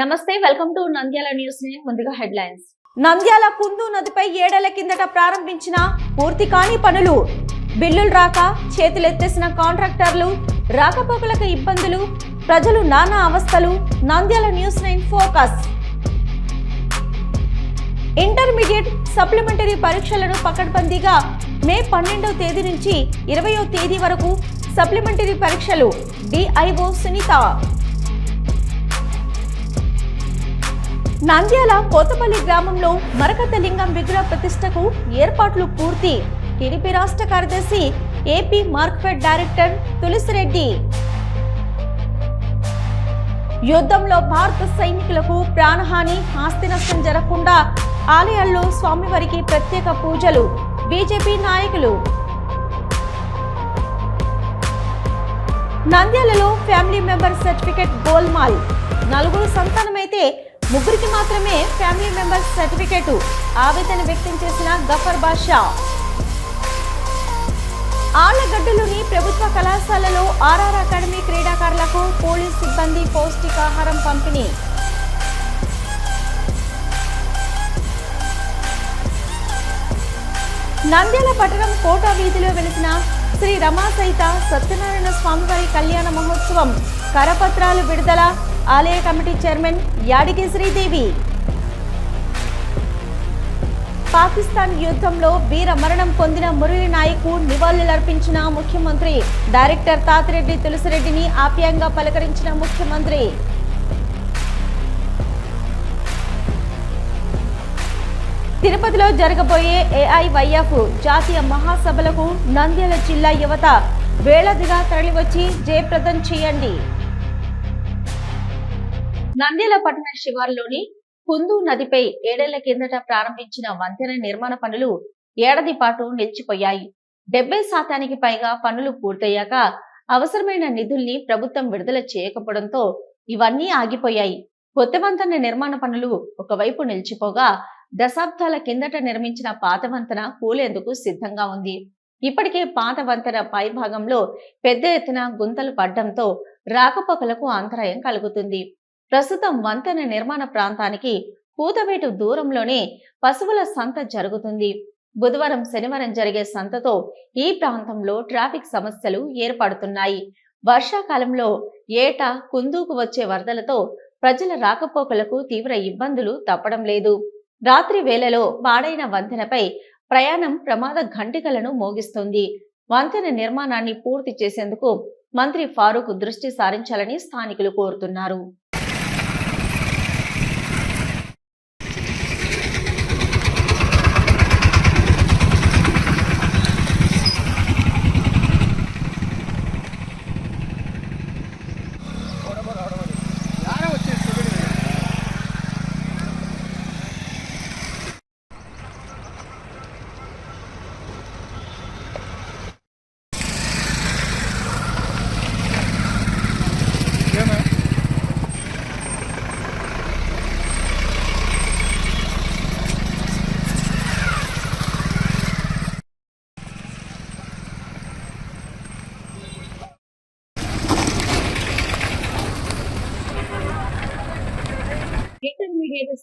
నమస్తే welcome to Nandyal news ముందుగా headlines Nandyal Kundu నదిపై ఏడేళ్ళ కిందట ప్రారంభించిన పూర్తి కాని పనులు. బిల్లులు రాక చేతులెత్తేసిన కాంట్రాక్టర్లు రాకపోకలకు ఇబ్బందులు ప్రజలు నానా అవస్థలు. Nandyal news nine focus intermediate supplementary పరీక్షలను పకడ్బందీగా మే పన్నెండవ తేదీ నుంచి ఇరవయో తేదీ వరకు సప్లిమెంటరీ పరీక్షలు. డిఐఓ సునీత. నంద్యాల కోతపల్లి గ్రామంలో మరకత లింగం విగ్రహ ప్రతిష్టకు ఏర్పాట్లు పూర్తి. టీడీపీ రాష్ట్ర కార్యదర్శి ఏపీ మార్క్ఫెడ్ డైరెక్టర్ తులసిరెడ్డి. యుద్ధంలో భారత సైనికులకు ప్రాణహాని ఆస్తి నష్టం జరగకుండా ఆలయాల్లో స్వామివారికి ప్రత్యేక పూజలు బీజేపీ నాయకులు. నంద్యాలలో ఫ్యామిలీ మెంబర్ సర్టిఫికెట్ గోల్మాల్. నలుగురు సంతానమైతే ముగ్గురికి మాత్రమే ఫ్యామిలీ మెంబర్స్ సర్టిఫికేటు ఆవేదన వ్యక్తం చేసిన గఫర్ బాషా. ఆళ్ళగడ్డలోని ప్రభుత్వ కళాశాలలో ఆర్ఆర్ అకాడమీ క్రీడాకారులకు పోలీస్ సిబ్బంది పౌష్టికాహారం పంపిణీ. నంద్యాల పట్టణం కోట వీధిలో వెలిసిన శ్రీ రమా సహిత సత్యనారాయణ స్వామివారి కళ్యాణ మహోత్సవం కరపత్రాలు విడుదల ఆలయ కమిటీ చైర్మన్ యాడికి శ్రీదేవి. పాకిస్తాన్ యుద్ధంలో వీర మరణం పొందిన మురళి నాయకు నివాళులర్పించిన ముఖ్యమంత్రి. డైరెక్టర్ తాతిరెడ్డి తులసిరెడ్డిని ఆప్యాయంగా పలకరించిన ముఖ్యమంత్రి. తిరుపతిలో జరగబోయే ఏఐవైఎఫ్ జాతీయ మహాసభలకు నంద్యాల జిల్లా యువత వేళదిగా తరలివచ్చి జయప్రదం చేయండి. నంద్యాల పట్టణ శివారులోని కుందు నదిపై ఏడేళ్ళ కిందట ప్రారంభించిన వంతెన నిర్మాణ పనులు ఏడాది పాటు నిలిచిపోయాయి. డెబ్బై శాతానికి పైగా పనులు పూర్తయ్యాక అవసరమైన నిధుల్ని ప్రభుత్వం విడుదల చేయకపోవడంతో ఇవన్నీ ఆగిపోయాయి. కొత్త వంతెన నిర్మాణ పనులు ఒకవైపు నిలిచిపోగా దశాబ్దాల కిందట నిర్మించిన పాత వంతెన కూలేందుకు సిద్ధంగా ఉంది. ఇప్పటికే పాత వంతెన పై భాగంలో పెద్ద ఎత్తున గుంతలు పడ్డంతో రాకపోకలకు అంతరాయం కలుగుతుంది. ప్రస్తుతం వంతెన నిర్మాణ ప్రాంతానికి కూతవేటు దూరంలోనే పశువుల సంత జరుగుతుంది. బుధవారం శనివారం జరిగే సంతతో ఈ ప్రాంతంలో ట్రాఫిక్ సమస్యలు ఏర్పడుతున్నాయి. వర్షాకాలంలో ఏటా కుందూకు వచ్చే వరదలతో ప్రజల రాకపోకలకు తీవ్ర ఇబ్బందులు తప్పడం లేదు. రాత్రి వేళలో పాడైన వంతెనపై ప్రయాణం ప్రమాద ఘంటికలను మోగిస్తుంది. వంతెన నిర్మాణాన్ని పూర్తి చేసేందుకు మంత్రి ఫారూక్ దృష్టి సారించాలని స్థానికులు కోరుతున్నారు.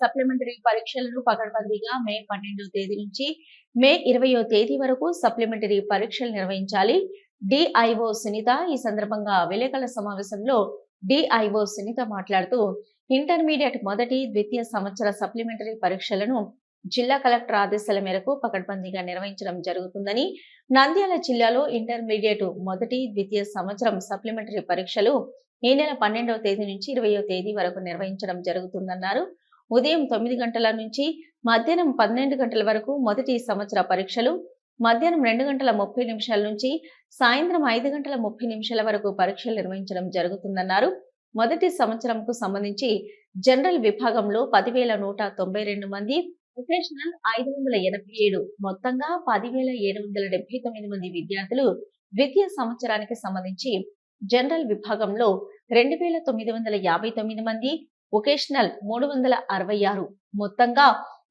సప్లిమెంటరీ పరీక్షలను పకడ్బందీగా మే పన్నెండవ తేదీ నుంచి మే ఇరవయో తేదీ వరకు సప్లిమెంటరీ పరీక్షలు నిర్వహించాలి. డిఐఓ సునీత ఈ సందర్భంగా విలేకరుల సమావేశంలో డిఐఓ సునీత మాట్లాడుతూ ఇంటర్మీడియట్ మొదటి ద్వితీయ సంవత్సర సప్లిమెంటరీ పరీక్షలను జిల్లా కలెక్టర్ ఆదేశాల మేరకు పకడ్బందీగా నిర్వహించడం జరుగుతుందని నంద్యాల జిల్లాలో ఇంటర్మీడియట్ మొదటి ద్వితీయ సంవత్సరం సప్లిమెంటరీ పరీక్షలు ఈ నెల పన్నెండవ తేదీ నుంచి ఇరవయో తేదీ వరకు నిర్వహించడం జరుగుతుందన్నారు. ఉదయం తొమ్మిది గంటల నుంచి మధ్యాహ్నం పన్నెండు గంటల వరకు మొదటి సంవత్సర పరీక్షలు మధ్యాహ్నం రెండు గంటల ముప్పై నిమిషాల నుంచి సాయంత్రం ఐదు గంటల ముప్పై నిమిషాల వరకు పరీక్షలు నిర్వహించడం జరుగుతుందన్నారు. మొదటి సంవత్సరంకు సంబంధించి జనరల్ విభాగంలో పదివేల నూట తొంభై రెండు మంది ప్రొఫెషనల్ ఐదు వందల ఎనభై ఏడు మొత్తంగా పదివేల ఏడు వందల డెబ్బై తొమ్మిది మంది విద్యార్థులు ద్వితీయ సంవత్సరానికి సంబంధించి జనరల్ విభాగంలో రెండు వేల తొమ్మిది వందల యాభై తొమ్మిది మంది వొకేషనల్ మూడు వందల అరవై ఆరు. మొత్తంగా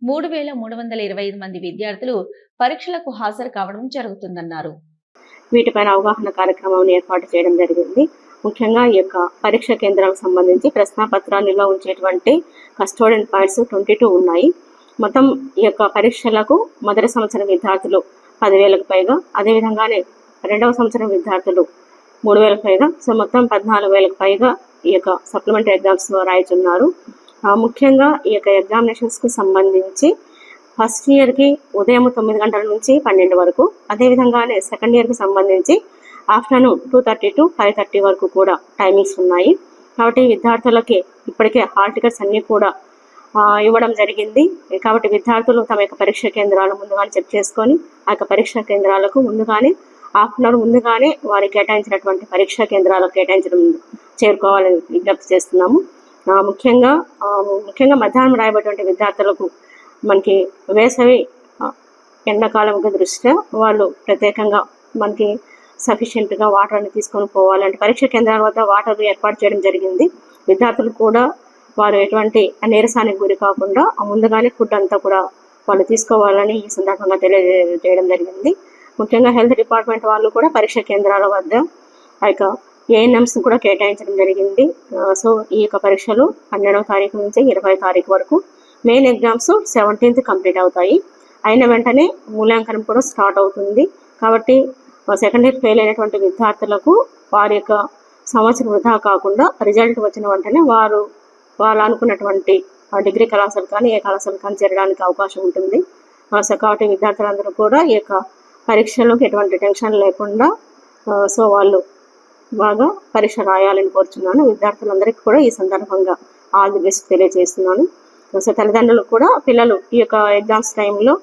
మూడు వేల మూడు వందల ఇరవై ఐదు మంది విద్యార్థులు పరీక్షలకు హాజరు కావడం జరుగుతుందన్నారు. వీటిపైన అవగాహన కార్యక్రమం ఏర్పాటు చేయడం జరిగింది. ముఖ్యంగా ఈ యొక్క పరీక్ష కేంద్రాలకు సంబంధించి ప్రశ్నాపత్రాలు నిల్వ ఉంచేటువంటి కస్టోడియన్ పాయింట్స్ ట్వంటీ టూ ఉన్నాయి. మొత్తం ఈ యొక్క పరీక్షలకు మొదటి సంవత్సరం విద్యార్థులు పదివేలకు పైగా అదేవిధంగానే రెండవ సంవత్సరం విద్యార్థులు మూడు వేలకు పైగా సో మొత్తం పద్నాలుగు వేలకు పైగా ఈ యొక్క సప్లిమెంటరీ ఎగ్జామ్స్ రాయిచున్నారు. ముఖ్యంగా ఈ యొక్క ఎగ్జామినేషన్స్కు సంబంధించి ఫస్ట్ ఇయర్కి ఉదయం తొమ్మిది గంటల నుంచి పన్నెండు వరకు అదేవిధంగానే సెకండ్ ఇయర్కి సంబంధించి afternoon two thirty to five thirty వరకు కూడా టైమింగ్స్ ఉన్నాయి. కాబట్టి విద్యార్థులకి ఇప్పటికే హాల్ టికెట్స్ అన్నీ కూడా ఇవ్వడం జరిగింది. కాబట్టి విద్యార్థులు తమ యొక్క పరీక్ష కేంద్రాలు ముందుగానే చెక్ చేసుకొని ఆ యొక్క పరీక్షా కేంద్రాలకు ముందుగానే హాఫ్ అన్ అవర్ ముందుగానే వారికి కేటాయించినటువంటి పరీక్షా కేంద్రాలకు కేటాయించడం చేరుకోవాలని విజ్ఞప్తి చేస్తున్నాము. ముఖ్యంగా ముఖ్యంగా మధ్యాహ్నం రాయబడినటువంటి విద్యార్థులకు మనకి వేసవి ఎండాకాలంకి ఎండాకాలం దృష్ట్యా వాళ్ళు ప్రత్యేకంగా మనకి సఫిషియెంట్గా వాటర్ని తీసుకొని పోవాలంటే పరీక్ష కేంద్రాల వద్ద వాటర్ ఏర్పాటు చేయడం జరిగింది. విద్యార్థులు కూడా వారు ఎటువంటి నీరసానికి గురి కాకుండా ముందుగానే ఫుడ్ అంతా కూడా వాళ్ళు తీసుకోవాలని ఈ సందర్భంగా తెలియజేయడం జరిగింది. ముఖ్యంగా హెల్త్ డిపార్ట్మెంట్ వాళ్ళు కూడా పరీక్ష కేంద్రాల వద్ద ఆ యొక్క ఏఎన్ఎంస్ కూడా కేటాయించడం జరిగింది. సో ఈ యొక్క పరీక్షలు పన్నెండవ తారీఖు నుంచి ఇరవై తారీఖు వరకు మెయిన్ ఎగ్జామ్స్ సెవెంటీన్త్ కంప్లీట్ అవుతాయి. అయిన వెంటనే మూల్యాంకనం కూడా స్టార్ట్ అవుతుంది. కాబట్టి సెకండ్ ఇయర్ ఫెయిల్ అయినటువంటి విద్యార్థులకు వారి యొక్క సంవత్సరం వృధా కాకుండా రిజల్ట్ వచ్చిన వెంటనే వారు వాళ్ళు అనుకున్నటువంటి ఆ డిగ్రీ కళాశాల కానీ ఏ కళాశాల కానీ చేరడానికి అవకాశం ఉంటుంది. సో కాబట్టి విద్యార్థులందరూ కూడా ఈ యొక్క పరీక్షలకు ఎటువంటి టెన్షన్ లేకుండా సో వాళ్ళు బాగా పరీక్ష రాయాలని కోరుచున్నాను. విద్యార్థులందరికీ కూడా ఈ సందర్భంగా ఆల్ ది బెస్ట్ తెలియజేస్తున్నాను. సో తల్లిదండ్రులు కూడా పిల్లలు ఈ యొక్క ఎగ్జామ్స్ టైంలో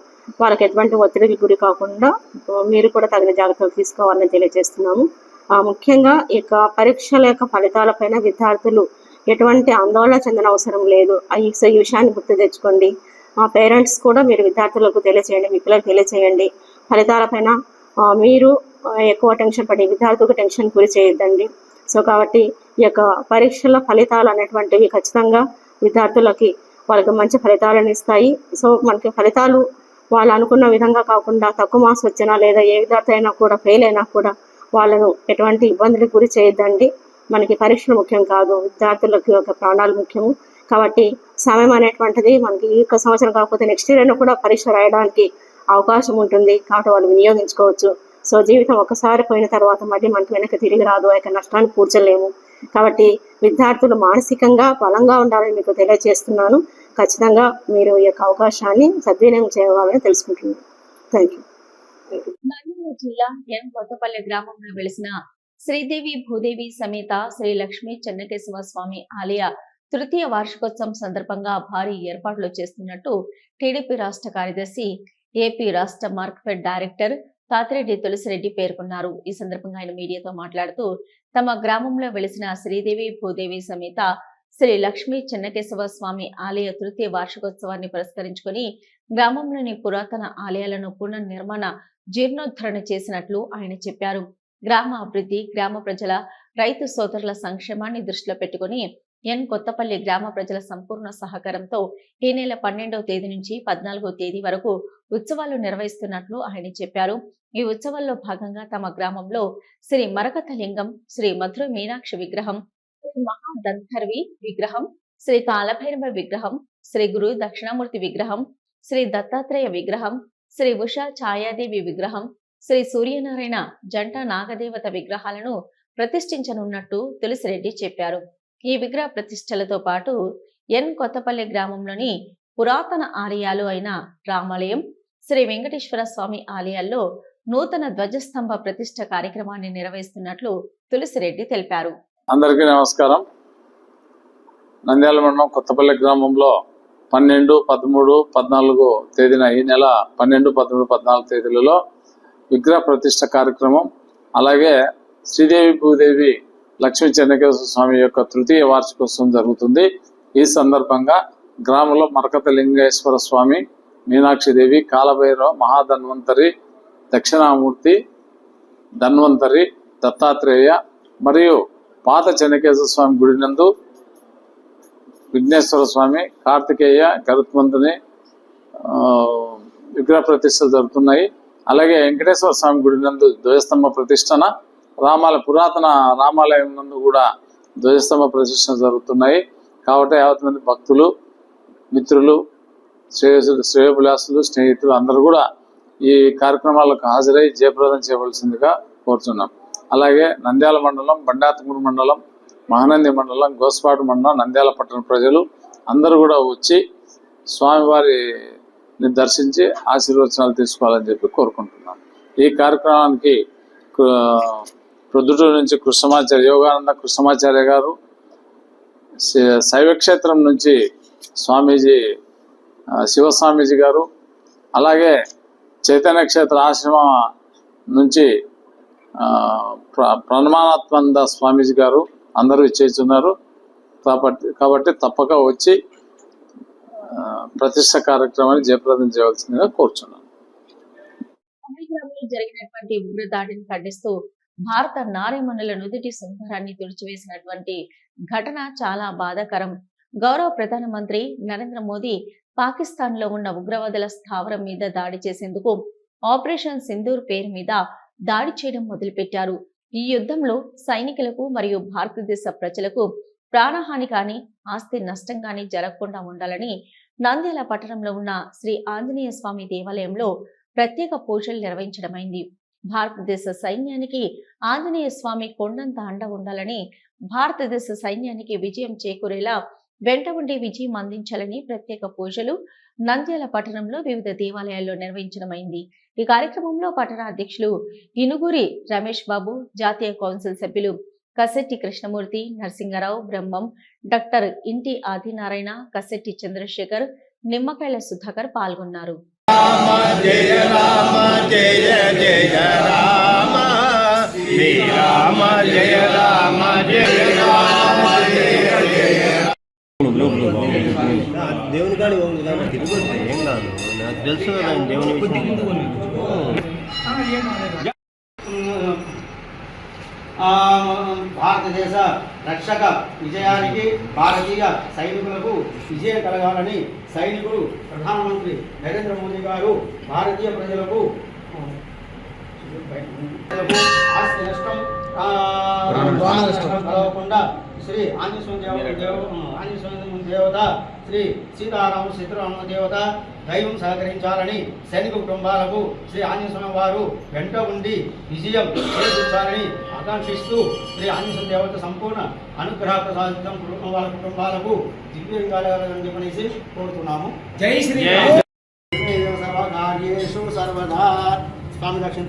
వాళ్ళకి ఎటువంటి ఒత్తిడికి గురి కాకుండా మీరు కూడా తగిన జాగ్రత్తలు తీసుకోవాలని తెలియజేస్తున్నాము. ముఖ్యంగా ఈ యొక్క పరీక్షల యొక్క ఫలితాలపైన విద్యార్థులు ఎటువంటి ఆందోళన చెందిన అవసరం లేదు ఈ విషయాన్ని గుర్తు తెచ్చుకోండి. మా పేరెంట్స్ కూడా మీరు విద్యార్థులకు తెలియచేయండి మీ పిల్లలకు తెలియచేయండి. ఫలితాలపైన మీరు ఎక్కువ టెన్షన్ పడి విద్యార్థులకు టెన్షన్ గురి చేయొద్దండి. సో కాబట్టి ఈ యొక్క పరీక్షల ఫలితాలు అనేటువంటివి ఖచ్చితంగా విద్యార్థులకి వాళ్ళకి మంచి ఫలితాలను ఇస్తాయి. సో మనకి ఫలితాలు వాళ్ళు అనుకున్న విధంగా కాకుండా తక్కువ మార్క్స్ వచ్చినా లేదా ఏ విద్యార్థి అయినా కూడా ఫెయిల్ అయినా కూడా వాళ్ళను ఎటువంటి ఇబ్బందులకు గురి చేయొద్దండి. మనకి పరీక్షలు ముఖ్యం కాదు విద్యార్థులకు యొక్క ప్రాణాలు ముఖ్యము. కాబట్టి సమయం అనేటువంటిది మనకి ఈ యొక్క సంవత్సరం కాకపోతే నెక్స్ట్ ఇయర్ అయినా కూడా పరీక్ష రాయడానికి అవకాశం ఉంటుంది. కాబట్టి వాళ్ళు వినియోగించుకోవచ్చు. సో జీవితం ఒకసారి పోయిన తర్వాత మళ్ళీ మనకి వెనక్కి తిరిగి రాదు. ఆ యొక్క నష్టాన్ని పూడ్చలేము. కాబట్టి విద్యార్థులు మానసికంగా బలంగా ఉండాలని మీకు తెలియజేస్తున్నాను. ఖచ్చితంగా మీరు ఈ యొక్క అవకాశాన్ని సద్వినియోగం చేయవాలని తెలుసుకుంటున్నాను. థ్యాంక్ యూ జిల్లా ఎన్ కొత్తపల్లి గ్రామంలో వెలిసిన శ్రీదేవి భూదేవి సమేత శ్రీ లక్ష్మీ చెన్నకేశవ స్వామి ఆలయ తృతీయ వార్షికోత్సవం సందర్భంగా భారీ ఏర్పాట్లు చేస్తున్నట్టు టీడీపీ రాష్ట్ర కార్యదర్శి ఏపీ రాష్ట్ర మార్కెట్ డైరెక్టర్ తాతిరెడ్డి తులసిరెడ్డి పేర్కొన్నారు. ఈ సందర్భంగా ఆయన మీడియాతో మాట్లాడుతూ తమ గ్రామంలో వెలిసిన శ్రీదేవి భూదేవి సమేత శ్రీ లక్ష్మీ చెన్నకేశవ స్వామి ఆలయ తృతీయ వార్షికోత్సవాన్ని పురస్కరించుకొని గ్రామంలోని పురాతన ఆలయాలను పునర్నిర్మాణ జీర్ణోద్ధరణ చేసినట్లు ఆయన చెప్పారు. గ్రామ అభివృద్ధి గ్రామ ప్రజల రైతు సోదరుల సంక్షేమాన్ని దృష్టిలో పెట్టుకుని ఎన్ కొత్తపల్లి గ్రామ ప్రజల సంపూర్ణ సహకారంతో ఈ నెల పన్నెండవ తేదీ నుంచి పద్నాలుగో తేదీ వరకు ఉత్సవాలు నిర్వహిస్తున్నట్లు ఆయన చెప్పారు. ఈ ఉత్సవాల్లో భాగంగా తమ గ్రామంలో శ్రీ మరకత లింగం శ్రీ మధుర మీనాక్షి విగ్రహం శ్రీ మహాదంతర్వి విగ్రహం శ్రీ కాలభైరవ విగ్రహం శ్రీ గురు దక్షిణామూర్తి విగ్రహం శ్రీ దత్తాత్రేయ విగ్రహం శ్రీ ఉషా ఛాయాదేవి విగ్రహం శ్రీ సూర్యనారాయణ జంట నాగదేవత విగ్రహాలను ప్రతిష్ఠించనున్నట్టు తులసిరెడ్డి చెప్పారు. ఈ విగ్రహ ప్రతిష్టలతో పాటు ఎన్ కొత్తపల్లి గ్రామంలోని పురాతన ఆలయాలు అయిన రామాలయం శ్రీ వెంకటేశ్వర స్వామి ఆలయాల్లో నూతన ధ్వజస్తంభ ప్రతిష్ట కార్యక్రమాన్ని నిర్వహిస్తున్నట్లు తులసిరెడ్డి తెలిపారు. అందరికీ నమస్కారం. నంద్యాల మండలం కొత్తపల్లి గ్రామంలో పన్నెండు పదమూడు పద్నాలుగు తేదీన ఈ నెల పన్నెండు పదమూడు పద్నాలుగు తేదీలలో విగ్రహ ప్రతిష్ట కార్యక్రమం అలాగే శ్రీదేవి భూదేవి లక్ష్మీ చెన్నకేశ్వర స్వామి యొక్క తృతీయ వార్షికోత్సవం జరుగుతుంది. ఈ సందర్భంగా గ్రామంలో మరకత లింగేశ్వర స్వామి మీనాక్షిదేవి కాలభైరవ మహాధన్వంతరి దక్షిణామూర్తి ధన్వంతరి దత్తాత్రేయ మరియు పాత చెన్నకేశ్వర స్వామి గుడి నందు విఘ్నేశ్వర స్వామి కార్తికేయ గరుత్మంతుని విగ్రహ ప్రతిష్టలు జరుగుతున్నాయి. అలాగే వెంకటేశ్వర స్వామి గుడి నందు ధ్వజస్తంభ ప్రతిష్టన రామాల పురాతన రామాలయం నందు కూడా ధ్వజస్తంభ ప్రతిష్ట జరుగుతున్నాయి. కాబట్టి యావత్ మంది భక్తులు మిత్రులు శ్రేయసులు శ్రేయభిలాసులు స్నేహితులు అందరూ కూడా ఈ కార్యక్రమాలకు హాజరై జయప్రదం చేయవలసిందిగా కోరుతున్నాం అలాగే నంద్యాల మండలం బండాతమూరు మండలం మహానంది మండలం గోస్పాటు మండలం నంద్యాల పట్టణ ప్రజలు అందరూ కూడా వచ్చి స్వామివారిని దర్శించి ఆశీర్వచనాలు తీసుకోవాలని చెప్పి కోరుకుంటున్నాం. ఈ కార్యక్రమానికి ప్రొద్దుటూరు నుంచి కృష్ణమాచార్య యోగానంద కృష్ణమాచార్య గారు శైవక్షేత్రం నుంచి స్వామీజీ శివస్వామీజీ గారు అలాగే చైతన్య క్షేత్ర ఆశ్రమ నుంచి ప్ర- ప్రణమానాత్మంద స్వామీజీ గారు అందరూ ఇచ్చేస్తున్నారు కాబట్టి కాబట్టి తప్పక వచ్చి ప్రతిష్ట కార్యక్రమాన్ని జయప్రదం చేయవలసిందిగా కోరుచున్నాను. జరిగినటువంటి ఉగ్రదాడిని ఖండిస్తూ భారత నారీమణుల నుదుటి సుందరాన్ని తుడిచివేసినటువంటి ఘటన చాలా బాధాకరం. గౌరవ ప్రధానమంత్రి నరేంద్ర మోదీ పాకిస్తాన్లో ఉన్న ఉగ్రవాదుల స్థావరం మీద దాడి చేసేందుకు ఆపరేషన్ సింధూర్ పేరు మీద దాడి చేయడం మొదలుపెట్టారు. ఈ యుద్ధంలో సైనికులకు మరియు భారతదేశ ప్రజలకు ప్రాణహాని కానీ ఆస్తి నష్టం కానీ జరగకుండా ఉండాలని నంద్యాల పట్టణంలో ఉన్న శ్రీ ఆంజనేయ స్వామి దేవాలయంలో ప్రత్యేక పూజలు నిర్వహించడమైంది. భారతదేశ సైన్యానికి ఆంజనేయ స్వామి కొండంత అండ ఉండాలని భారతదేశ సైన్యానికి విజయం చేకూరేలా వెంట ఉండి విజయం అందించాలని ప్రత్యేక పూజలు నంద్యాల పట్టణంలో వివిధ దేవాలయాల్లో నిర్వహించడమైంది ఈ కార్యక్రమంలో పట్టణ అధ్యక్షులు ఇనుగురి రమేష్ బాబు జాతీయ కౌన్సిల్ సభ్యులు కసెట్టి కృష్ణమూర్తి నరసింగరావు బ్రహ్మం డాక్టర్ ఇంటి ఆదినారాయణ కసెట్టి చంద్రశేఖర్ నిమ్మకాయల సుధాకర్ పాల్గొన్నారు జయ రామ జయ జయ రామ శ్రీరామ జయ రామ జయ రామ దేవుని కాడి కానీ తిరుగుతుంది ఏం కాదు. నాకు తెలుసు కదా దేవుని విషయం. ఆ, భారతదేశ రక్షక విజయానికి భారతీయ సైనికులకు విజయం కలగాలని సైనికులు ప్రధానమంత్రి నరేంద్ర మోదీ గారు భారతీయ ప్రజలకు ఆస్తి నష్టం కలగకుండా శ్రీ ఆంజనేయ దేవ దేవ ఆంజనేయ దేవత శ్రీ సీతారామ సీతారామ దేవత దైవం సహకరించాలని సైనిక కుటుంబాలకు శ్రీ ఆంజనేయ వారు వెంట ఉండి విజయం చేకూర్చాలని ఆకాంక్షిస్తూ శ్రీ ఆంజనేయ దేవత సంపూర్ణ అనుగ్రహ ప్రసాదితం కుటుంబం వాళ్ళ కుటుంబాలకు దివ్యంగా చెప్పనేసి కోరుతున్నాము. జై శ్రీ సర్వకార్యేషు సర్వదా స్వామి దక్షిణ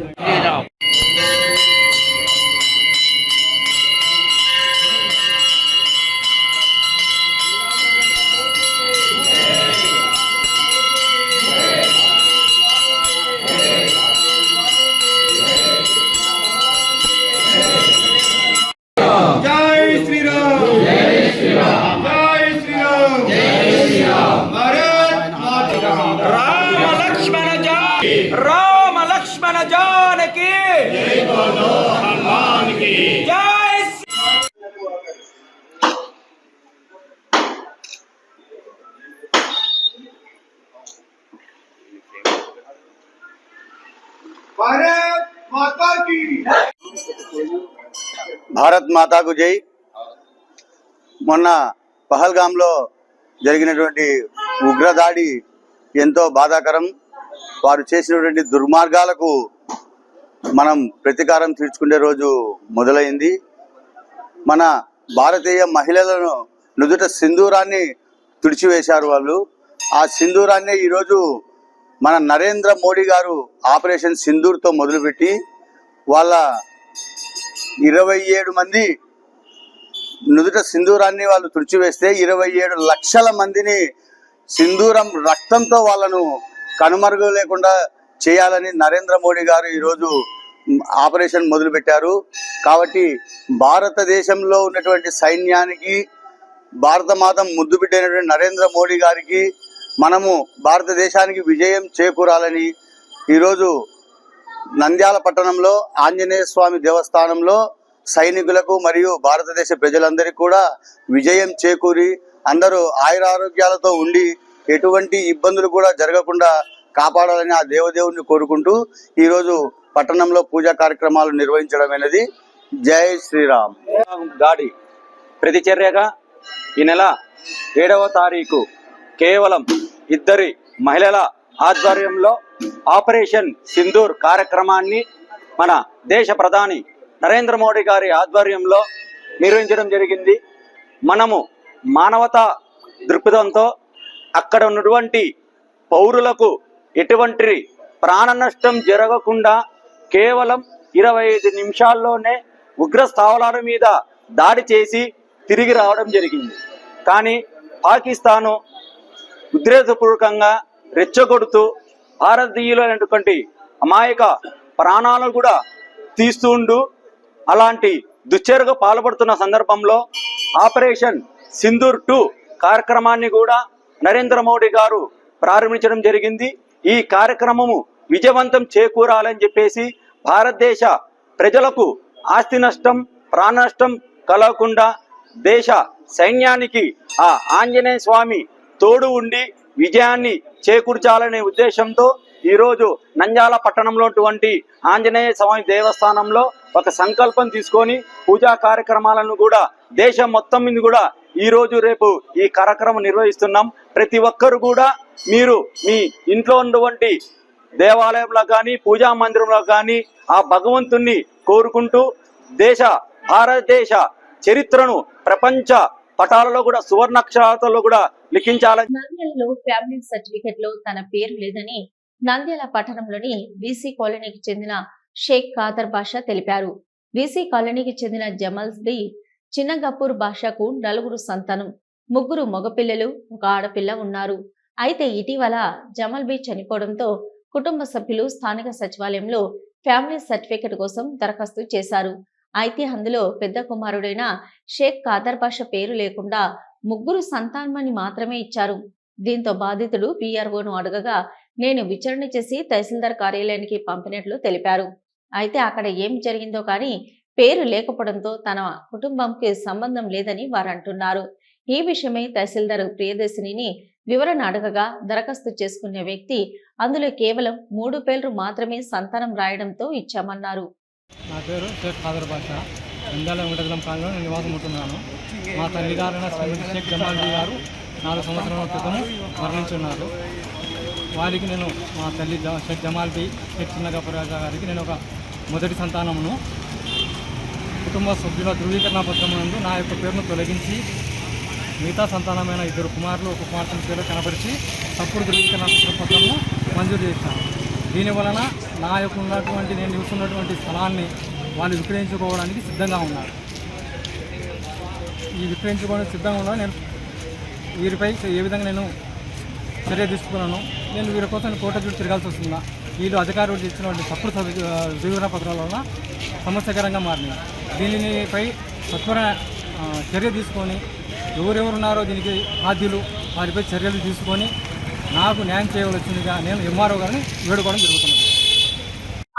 భారత్ మాతాకు జై. మొన్న పహల్గాంలో జరిగినటువంటి ఉగ్రదాడి ఎంతో బాధాకరం. వారు చేసినటువంటి దుర్మార్గాలకు మనం ప్రతీకారం తీర్చుకునే రోజు మొదలైంది. మన భారతీయ మహిళలను నుదుట సింధూరాన్ని తుడిచివేశారు వాళ్ళు. ఆ సింధూరాన్ని ఈరోజు మన నరేంద్ర మోడీ గారు ఆపరేషన్ సింధూర్తో మొదలుపెట్టి వాళ్ళ ఇరవై ఏడు మంది నుదుట సింధూరాన్ని వాళ్ళు తుడిచివేస్తే ఇరవై ఏడు లక్షల మందిని సింధూరం రక్తంతో వాళ్ళను కనుమరుగు లేకుండా చేయాలని నరేంద్ర మోడీ గారు ఈరోజు ఆపరేషన్ మొదలుపెట్టారు. కాబట్టి భారతదేశంలో ఉన్నటువంటి సైన్యానికి భారత మాత ముద్దు బిడ్డైనటువంటి నరేంద్ర మోడీ గారికి మనము భారతదేశానికి విజయం చేకూరాలని ఈరోజు నంద్యాల పట్టణంలో ఆంజనేయ స్వామి దేవస్థానంలో సైనికులకు మరియు భారతదేశ ప్రజలందరికీ కూడా విజయం చేకూరి అందరూ ఆయురారోగ్యాలతో ఉండి ఎటువంటి ఇబ్బందులు కూడా జరగకుండా కాపాడాలని ఆ దేవదేవుని కోరుకుంటూ ఈరోజు పట్టణంలో పూజా కార్యక్రమాలు నిర్వహించడం అనేది జై శ్రీరామ్. దాడి ప్రతిచర్యగా ఈ నెల ఏడవ తారీఖు కేవలం ఇద్దరి మహిళల ఆధ్వర్యంలో ఆపరేషన్ సింధూర్ కార్యక్రమాన్ని మన దేశ ప్రధాని నరేంద్ర మోడీ గారి ఆధ్వర్యంలో నిర్వహించడం జరిగింది. మనము మానవతా దృక్పథంతో అక్కడ ఉన్నటువంటి పౌరులకు ఎటువంటి ప్రాణ నష్టం జరగకుండా కేవలం ఇరవై ఐదు నిమిషాల్లోనే ఉగ్ర స్థావరాల మీద దాడి చేసి తిరిగి రావడం జరిగింది. కానీ పాకిస్తాను ఉద్రేకపూర్వకంగా రెచ్చగొడుతూ భారతీయులైనటువంటి అమాయక ప్రాణాలను కూడా తీస్తుండు అలాంటి దుశ్చర్యకు పాల్పడుతున్న సందర్భంలో ఆపరేషన్ సింధూర్ టూ కార్యక్రమాన్ని కూడా నరేంద్ర మోడీ గారు ప్రారంభించడం జరిగింది. ఈ కార్యక్రమము విజయవంతం చేకూరాలని చెప్పేసి భారతదేశ ప్రజలకు ఆస్తి నష్టం ప్రాణ నష్టం కలగకుండా దేశ సైన్యానికి ఆ ఆంజనేయ స్వామి తోడు ఉండి విజయాన్ని చేకూర్చాలనే ఉద్దేశంతో ఈరోజు నంద్యాల పట్టణంలో ఆంజనేయ స్వామి దేవస్థానంలో ఒక సంకల్పం తీసుకొని పూజా కార్యక్రమాలను కూడా దేశం మొత్తం మీద కూడా ఈరోజు రేపు ఈ కార్యక్రమం నిర్వహిస్తున్నాం. ప్రతి ఒక్కరు కూడా మీరు మీ ఇంట్లో ఉన్నటువంటి దేవాలయంలో కానీ పూజా మందిరంలో కానీ ఆ భగవంతుణ్ణి కోరుకుంటూ దేశ భారతదేశ చరిత్రను ప్రపంచ పటాలలో కూడా సువర్ణాక్షరాలతో కూడా లిఖించాలని నంద్యాలలో ఫ్యామిలీ సర్టిఫికెట్లో తన పేరు లేదని నంద్యాల పట్టణంలోని బీసీ కాలనీకి చెందిన షేక్ ఖాదర్ బాషా తెలిపారు. బీసీ కాలనీకి చెందిన జమల్ బి చిన్నగపూర్ బాషాకు నలుగురు సంతానం ముగ్గురు మగపిల్లలు ఒక ఆడపిల్ల ఉన్నారు. అయితే ఇటీవల జమల్ బి చనిపోవడంతో కుటుంబ సభ్యులు స్థానిక సచివాలయంలో ఫ్యామిలీ సర్టిఫికెట్ కోసం దరఖాస్తు చేశారు. అయితే అందులో పెద్ద కుమారుడైన షేక్ ఖాదర్ పాష పేరు లేకుండా ముగ్గురు సంతానమని మాత్రమే ఇచ్చారు. దీంతో బాధితుడు పీఆర్ఓను అడగగా నేను విచారణ చేసి తహసీల్దార్ కార్యాలయానికి పంపినట్లు తెలిపారు. అయితే అక్కడ ఏం జరిగిందో కానీ పేరు లేకపోవడంతో తన కుటుంబంకి సంబంధం లేదని వారు అంటున్నారు. ఈ విషయమై తహసీల్దార్ ప్రియదర్శినిని వివరణ అడగగా దరఖాస్తు చేసుకునే వ్యక్తి అందులో కేవలం మూడు పేర్లు మాత్రమే సంతానం రాయడంతో ఇచ్చామన్నారు. నా పేరు షేక్ ఖాదర్ బాషా. ఇందాల వెంకటగలం ప్రాంతంలో నేను నివాసం ఉంటున్నాను. మా తల్లి గారైన శ్రీమతి షేక్ జమాల్జీ గారు నాలుగు సంవత్సరాల క్రితం మరణించున్నారు. వారికి నేను మా తల్లి షేక్ జమాల్జీ షేక్ చిన్నగపరాజా గారికి నేను ఒక మొదటి సంతానమును. కుటుంబ సభ్యుల ధృవీకరణ పత్రం నందు నా యొక్క పేరును తొలగించి మిగతా సంతానమైన ఇద్దరు కుమారులు ఒక కుమార్తెను పేరు కనపరిచి తప్పుడు ధృవీకరణ పత్ర పత్రము మంజూరు చేశాను. దీని వలన నా యొక్క ఉన్నటువంటి నేను చూస్తున్నటువంటి స్థలాన్ని వాళ్ళు విక్రయించుకోవడానికి సిద్ధంగా ఉన్నారు. ఈ విక్రయించుకోవడానికి సిద్ధంగా ఉన్నా నేను వీరిపై ఏ విధంగా నేను చర్య తీసుకున్నాను నేను వీరి కోసం కోట చుట్టూ తిరగాల్సి వస్తుందా వీళ్ళు అధికారులు ఇచ్చినటువంటి తప్పుడు వివరణ పత్రాల వలన సమస్యకరంగా మారినాయి దీనిపై సత్వర చర్య తీసుకొని ఎవరెవరున్నారో దీనికి బాధ్యులు వారిపై చర్యలు తీసుకొని నాకు న్యాయం చేయవలసిందిగా నేను ఎంఆర్ఓ గారిని వేడుకోవడం జరుగుతున్నది.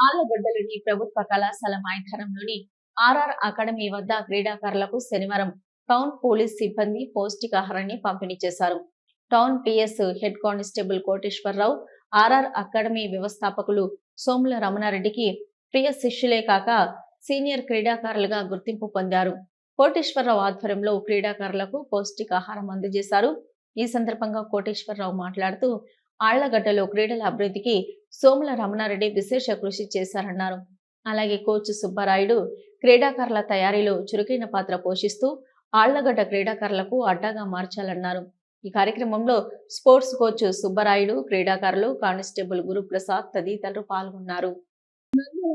ఆలగడ్డలోని ప్రభుత్వ కళాశాల మైదానంలోని ఆర్ఆర్ అకాడమీ వద్ద క్రీడాకారులకు శనివారం టౌన్ పోలీస్ సిబ్బంది పౌష్టికాహారాన్ని పంపిణీ చేశారు. Town PS head constable Koteswararao RR academy వ్యవస్థాపకులు సోముల రమణారెడ్డికి ప్రియ శిష్యులే కాక సీనియర్ క్రీడాకారులుగా గుర్తింపు పొందారు. కోటేశ్వరరావు ఆధ్వర్యంలో క్రీడాకారులకు పౌష్టికాహారం అందజేశారు. ఈ సందర్భంగా కోటేశ్వరరావు మాట్లాడుతూ ఆళ్ళగడ్డలో క్రీడల అభివృద్ధికి సోముల రమణారెడ్డి విశేష కృషి చేశారన్నారు. అలాగే కోచ్ సుబ్బారాయుడు క్రీడాకారుల తయారీలో చురుకైన పాత్ర పోషిస్తూ ఆళ్ళగడ్డ క్రీడాకారులకు అడ్డాగా మార్చాలన్నారు. ఈ కార్యక్రమంలో స్పోర్ట్స్ కోచ్ సుబ్బరాయుడు క్రీడాకారులు కానిస్టేబుల్ గురుప్రసాద్ తదితరులు పాల్గొన్నారు.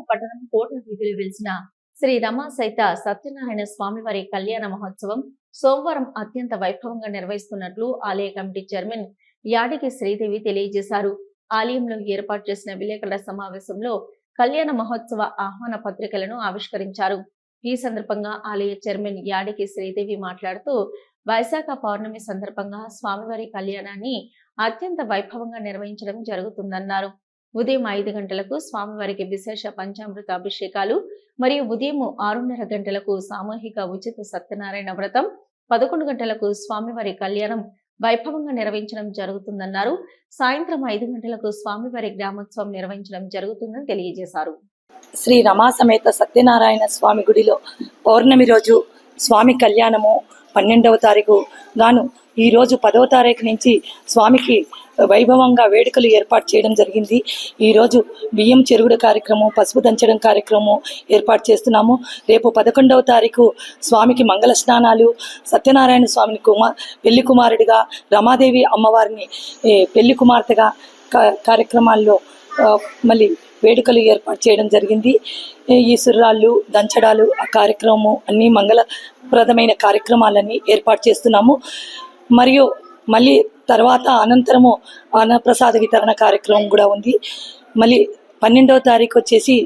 పట్టణం కోట వీధిలో వెలిసిన శ్రీ రమా సైత సత్యనారాయణ స్వామివారి కళ్యాణ మహోత్సవం సోమవారం అత్యంత వైభవంగా నిర్వహిస్తున్నట్లు ఆలయ కమిటీ చైర్మన్ యాడికి శ్రీదేవి తెలియజేశారు. ఆలయంలో ఏర్పాటు చేసిన విలేకరుల సమావేశంలో కళ్యాణ మహోత్సవ ఆహ్వాన పత్రికలను ఆవిష్కరించారు. ఈ సందర్భంగా ఆలయ చైర్మన్ యాడికి శ్రీదేవి మాట్లాడుతూ వైశాఖ పౌర్ణమి సందర్భంగా స్వామివారి కళ్యాణాన్ని అత్యంత వైభవంగా నిర్వహించడం జరుగుతుందన్నారు. ఉదయం ఐదు గంటలకు స్వామివారికి విశేష పంచామృత అభిషేకాలు మరియు ఉదయం ఆరున్నర గంటలకు సామూహిక ఉచిత సత్యనారాయణ వ్రతం పదకొండు గంటలకు స్వామివారి కళ్యాణం వైభవంగా నిర్వహించడం జరుగుతుందన్నారు. సాయంత్రం ఐదు గంటలకు స్వామివారి గ్రామోత్సవం నిర్వహించడం జరుగుతుందని తెలియజేశారు. శ్రీ రమా సమేత సత్యనారాయణ స్వామి గుడిలో పౌర్ణమి రోజు స్వామి కళ్యాణము పన్నెండవ తారీఖు గాను ఈరోజు పదవ తారీఖు నుంచి స్వామికి వైభవంగా వేడుకలు ఏర్పాటు చేయడం జరిగింది. ఈరోజు బియ్యం చెరుగుడు కార్యక్రమం పసుపు దంచడం కార్యక్రమం ఏర్పాటు చేస్తున్నాము. రేపు పదకొండవ తారీఖు స్వామికి మంగళ స్నానాలు. సత్యనారాయణ స్వామిని కుమార్ పెళ్ళి కుమారుడిగా రమాదేవి అమ్మవారిని పెళ్ళి కుమార్తెగా కార్యక్రమాల్లో మళ్ళీ వేడుకలు ఏర్పాటు చేయడం జరిగింది. ఈ సుర్రాళ్ళు దంచడాలు ఆ కార్యక్రమం అన్నీ మంగళప్రదమైన కార్యక్రమాలన్నీ ఏర్పాటు చేస్తున్నాము. మరియు మళ్ళీ తర్వాత అనంతరము అన్నప్రసాద వితరణ కార్యక్రమం కూడా ఉంది. మళ్ళీ పన్నెండవ తారీఖు వచ్చేసి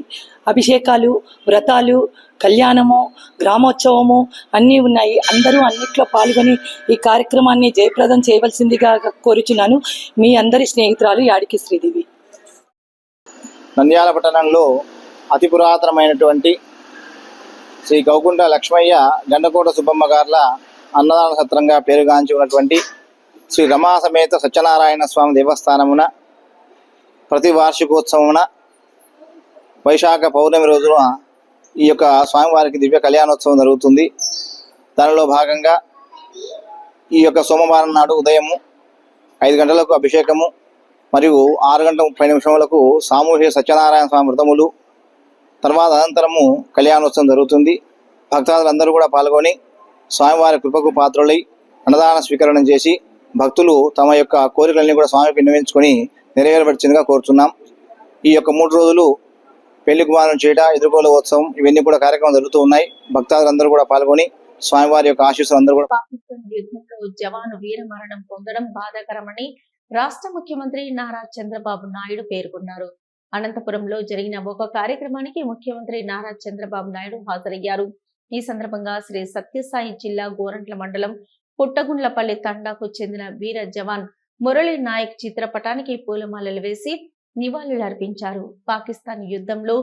అభిషేకాలు వ్రతాలు కళ్యాణము గ్రామోత్సవము అన్నీ ఉన్నాయి. అందరూ అన్నిట్లో పాల్గొని ఈ కార్యక్రమాన్ని జయప్రదం చేయవలసిందిగా కోరుచున్నాను. మీ అందరి స్నేహితురాలు యాడికి శ్రీదేవి. నంద్యాల పట్టణంలో అతి పురాతనమైనటువంటి శ్రీ గౌకుంట లక్ష్మయ్య గండకోట సుబ్బమ్మ గార్ల అన్నదాన సత్రంగా పేరుగాంచి ఉన్నటువంటి శ్రీ రమా సమేత సత్యనారాయణ స్వామి దేవస్థానమున ప్రతి వార్షికోత్సవమున వైశాఖ పౌర్ణమి రోజున ఈ యొక్క స్వామివారికి దివ్య కళ్యాణోత్సవం జరుగుతుంది. దానిలో భాగంగా ఈ యొక్క సోమవారం నాడు ఉదయము ఐదు గంటలకు అభిషేకము మరియు ఆరు గంటల ముప్పై నిమిషములకు సామూహిక సత్యనారాయణ స్వామి వ్రతములు తర్వాత అనంతరము కళ్యాణోత్సవం జరుగుతుంది. భక్తాదులందరూ కూడా పాల్గొని స్వామివారి కృపకు పాత్రులై అన్నదాన స్వీకరణ చేసి భక్తులు తమ యొక్క కోరికలన్నీ కూడా స్వామికి విన్నవించుకొని నెరవేరబడిచిందిగా కోరుతున్నాం ఈ యొక్క మూడు రోజులు పెళ్ళి కుమారం చేయట ఎదుర్కోల ఉత్సవం ఇవన్నీ కూడా కార్యక్రమాలు జరుగుతూ ఉన్నాయి. భక్తాదులందరూ కూడా పాల్గొని స్వామివారి యొక్క ఆశీస్సులు అందరూ కూడా పాకిస్తాన్ యుద్ధంలో జవాను పొందడం బాధాకరమని రాష్ట్ర ముఖ్యమంత్రి నారా చంద్రబాబు నాయుడు పేర్కొన్నారు. అనంతపురంలో జరిగిన ఒక కార్యక్రమానికి ముఖ్యమంత్రి నారా చంద్రబాబు నాయుడు హాజరయ్యారు. ఈ సందర్భంగా శ్రీ సత్యసాయి జిల్లా గోరంట్ల మండలం పుట్టగుండ్లపల్లి తండాకు చెందిన వీర జవాన్ మురళీ నాయక్ చిత్రపటానికి పూలమాలలు వేసి నివాళులర్పించారు. పాకిస్తాన్ యుద్ధంలో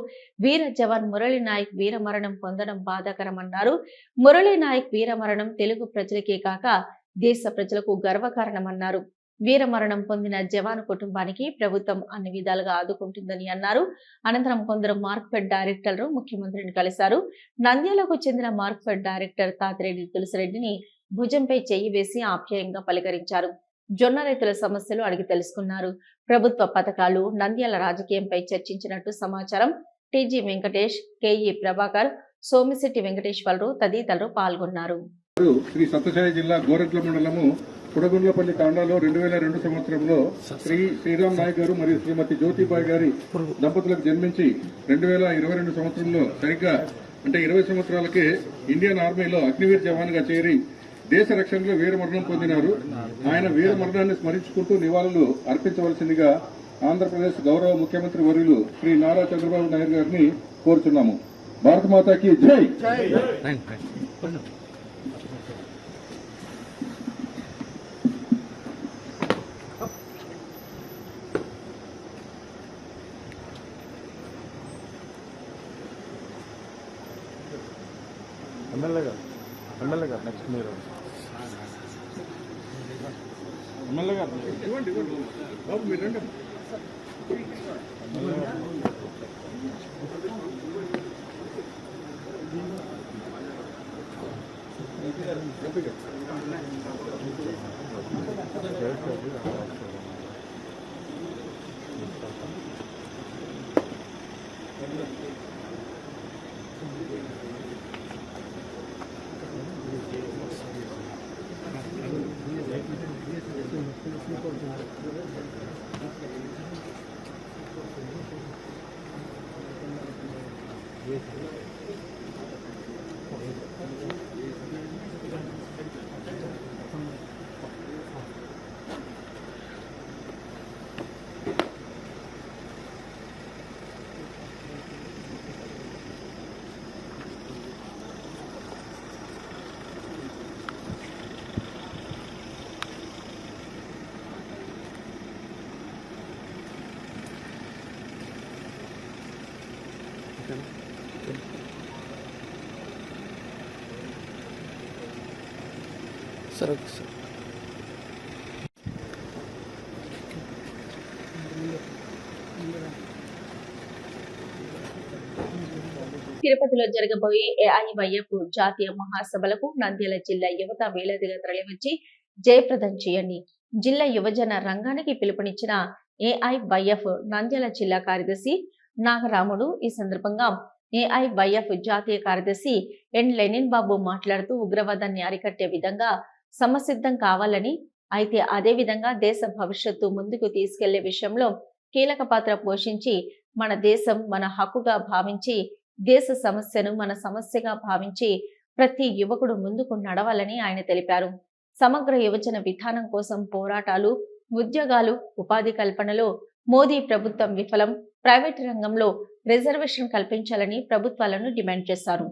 వీర జవాన్ మురళీ నాయక్ వీరమరణం పొందడం బాధాకరమన్నారు. మురళీ నాయక్ వీరమరణం తెలుగు ప్రజలకే కాక దేశ ప్రజలకు గర్వకారణమన్నారు. వీరమరణం పొందిన జవాన్ కుటుంబానికి ప్రభుత్వం అన్ని విధాలుగా ఆదుకుంటుందని అన్నారు. అనంతరం కొందరు మార్క్ఫెడ్ డైరెక్టర్లు ముఖ్యమంత్రిని కలిశారు. నంద్యాలకు చెందిన మార్క్ఫెడ్ డైరెక్టర్ తాతిరెడ్డి తులసిరెడ్డిని భుజంపై చెయ్యి వేసి ఆప్యాయంగా పలకరించారు. జొన్న రైతుల సమస్యలు అడిగి తెలుసుకున్నారు. ప్రభుత్వ పథకాలు నంద్యాల రాజకీయంపై చర్చించినట్టు సమాచారం టీజీ వెంకటేష్ కేఈ ప్రభాకర్ సోమిశెట్టి వెంకటేశ్వరరావు తదితరులు పాల్గొన్నారు. శ్రీ సత్యసాయి జిల్లా గోరెట్ల మండలము పుడగుండ్లపల్లి తాండాలో రెండు వేల రెండు సంవత్సరంలో శ్రీ శ్రీరామ్ నాయక్ గారు మరియు శ్రీమతి జ్యోతిబాయి గారి దంపతులకు జన్మించి రెండు వేల ఇరవై రెండు సంవత్సరంలో సరిగ్గా అంటే ఇరవై సంవత్సరాలకే ఇండియన్ ఆర్మీలో అగ్నివీర్ జవాన్గా చేరి దేశ రక్షణలో వీరమరణం పొందినారు. ఆయన వీరమరణాన్ని స్మరించుకుంటూ నివాళులు అర్పించవలసిందిగా ఆంధ్రప్రదేశ్ గౌరవ ముఖ్యమంత్రి వర్యులు శ్రీ నారా చంద్రబాబు నాయుడు గారిని కోరుచున్నాము. భారత మాతాకి జై! ఎమ్మెల్యే గారు. ఎమ్మెల్యే గారు నెక్స్ట్ మీరు. ఎమ్మెల్యే గారు. ఇవ్వండి ఇవ్వండి బాబు మీరు రండి సార్ ఓకే సార్. తిరుపతిలో జరగబోయే ఏఐవైఎఫ్ జాతీయ మహాసభలకు నంద్యాల జిల్లా యువత వేలాదిగా తరలివచ్చి జయప్రదం చేయండి. జిల్లా యువజన రంగానికి పిలుపునిచ్చిన ఏఐవైఎఫ్ నంద్యాల జిల్లా కార్యదర్శి నాగరాముడు ఈ సందర్భంగా ఏఐవైఎఫ్ జాతీయ కార్యదర్శి ఎన్ లెనిన్ బాబు మాట్లాడుతూ ఉగ్రవాదాన్ని అరికట్టే విధంగా సమసిద్ధం కావాలని అయితే అదే విధంగా దేశ భవిష్యత్తు ముందుకు తీసుకెళ్ళే విషయంలో కీలక పాత్ర పోషించి మన దేశం మన హక్కుగా భావించి దేశ సమస్యను మన సమస్యగా భావించి ప్రతి యువకుడు ముందుకు నడవాలని ఆయన తెలిపారు. సమగ్ర యువజన విధానం కోసం పోరాటాలు ఉద్యోగాలు ఉపాధి కల్పనలో మోదీ ప్రభుత్వం విఫలం ప్రైవేట్ రంగంలో రిజర్వేషన్ కల్పించాలని ప్రభుత్వాలను డిమాండ్ చేశారు.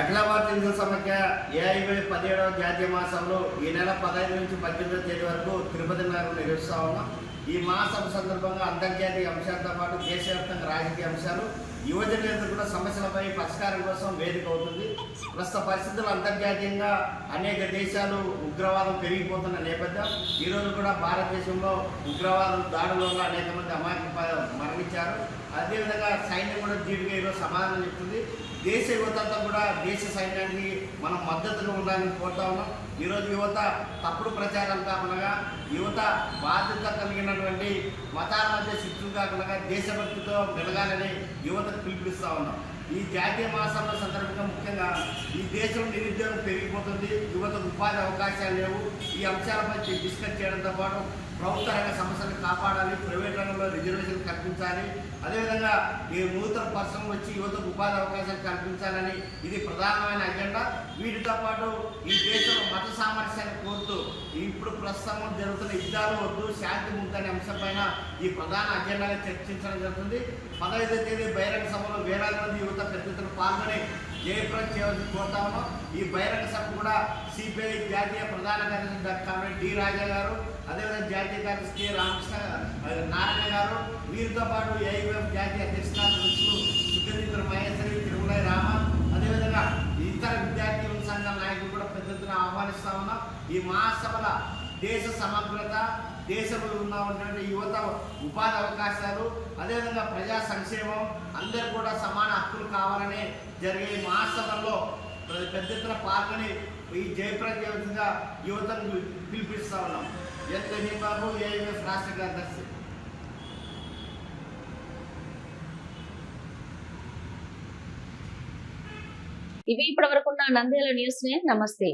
అఖిల భారత హిందూ సమాఖ్య ఏఐవై పదిహేడవ జాతీయ మహాసభలో ఈ నెల పదహైదు నుంచి పద్దెనిమిదవ తేదీ వరకు తిరుపతి నగరం నిర్వహిస్తా ఉన్నాం. ఈ మహాసభ సందర్భంగా అంతర్జాతీయ అంశాలతో పాటు దేశవ్యాప్తంగా రాజకీయ అంశాలు యువజన ఎదుర్కొన్న సమస్యలపై పరిష్కారం కోసం వేదిక అవుతుంది. ప్రస్తుత పరిస్థితులు అంతర్జాతీయంగా అనేక దేశాలు ఉగ్రవాదం పెరిగిపోతున్న నేపథ్యం. ఈరోజు కూడా భారతదేశంలో ఉగ్రవాదం దాడుల వల్ల అనేక మంది అమాయక మరణించారు. అదేవిధంగా సైన్యం కూడా ధీటుగా ఈరోజు సమాధానం చెప్తుంది. దేశ యువత అంతా కూడా దేశ సైన్యానికి మనం మద్దతుగా ఉండాలని కోరుతా ఉన్నాం. ఈరోజు యువత తప్పుడు ప్రచారాలు కాకుండా యువత బాధ్యత కలిగినటువంటి మతాల మధ్య శిక్షలు కాకుండా దేశభక్తితో మెలగాలని యువతకు పిలిపిస్తూ ఉన్నాం. ఈ జాతీయ మాసంలో సందర్భంగా ముఖ్యంగా ఈ దేశం నిరుద్యోగం పెరిగిపోతుంది. యువతకు ఉపాధి అవకాశాలు లేవు. ఈ అంశాలపై డిస్కస్ చేయడంతో పాటు ప్రభుత్వ రంగ సమస్యలను కాపాడాలి ప్రైవేట్ రంగంలో రిజర్వేషన్ కల్పించాలి. అదేవిధంగా ఈ నూతన పరిశ్రమ వచ్చి యువతకు ఉపాధి అవకాశాలు కల్పించాలని ఇది ప్రధానమైన అజెండా. వీటితో పాటు ఈ దేశంలో మత సామరస్యాన్ని కోరుతూ ఇప్పుడు ప్రస్తుతం జరుగుతున్న యుద్ధాలు వద్దు శాంతి ముక్తి అంశంపైన ఈ ప్రధాన అజెండాగా చర్చించడం జరుగుతుంది. పదహైదో తేదీ బహిరంగ సభలో వేలాది మంది యువత పెద్ద పాల్గొని జయప్రదం చేయవలసి కోరుతా ఉన్నాం ఈ బహిరంగ సభ కూడా సిపిఐ జాతీయ ప్రధాన కార్యదర్శి డాక్టర్ డి రాజా గారు అదేవిధంగా జాతీయ కార్యదర్శి కె రామకృష్ణ నారాయణ గారు వీరితో పాటు ఏఐఎఫ్ జాతీయ అధ్యక్షులు సుఖదీంద్ర మహేశ్వరి తిరుమలై రామ అదేవిధంగా ఇతర విద్యార్థి యువత సంఘాల నాయకులు కూడా పెద్ద ఎత్తున ఆహ్వానిస్తా ఉన్నాం. ఈ మహాసభల దేశ సమగ్రత దేశంలో ఉన్న ఉన్నటువంటి యువత ఉపాధి అవకాశాలు అదేవిధంగా ప్రజా సంక్షేమం అందరు కూడా సమాన హక్కులు కావాలని జరిగే ఈ మహాసభల్లో పెద్ద ఎత్తున పాల్గొని ఈ జయప్రదేశంగా యువతను పిలిపిస్తా ఉన్నాం. ఎన్ బాబు ఏఎంఎస్ రాష్ట్ర కార్యదర్శి. ఇవి ఇప్పటి వరకు నంద్యాల న్యూస్ నమస్తే.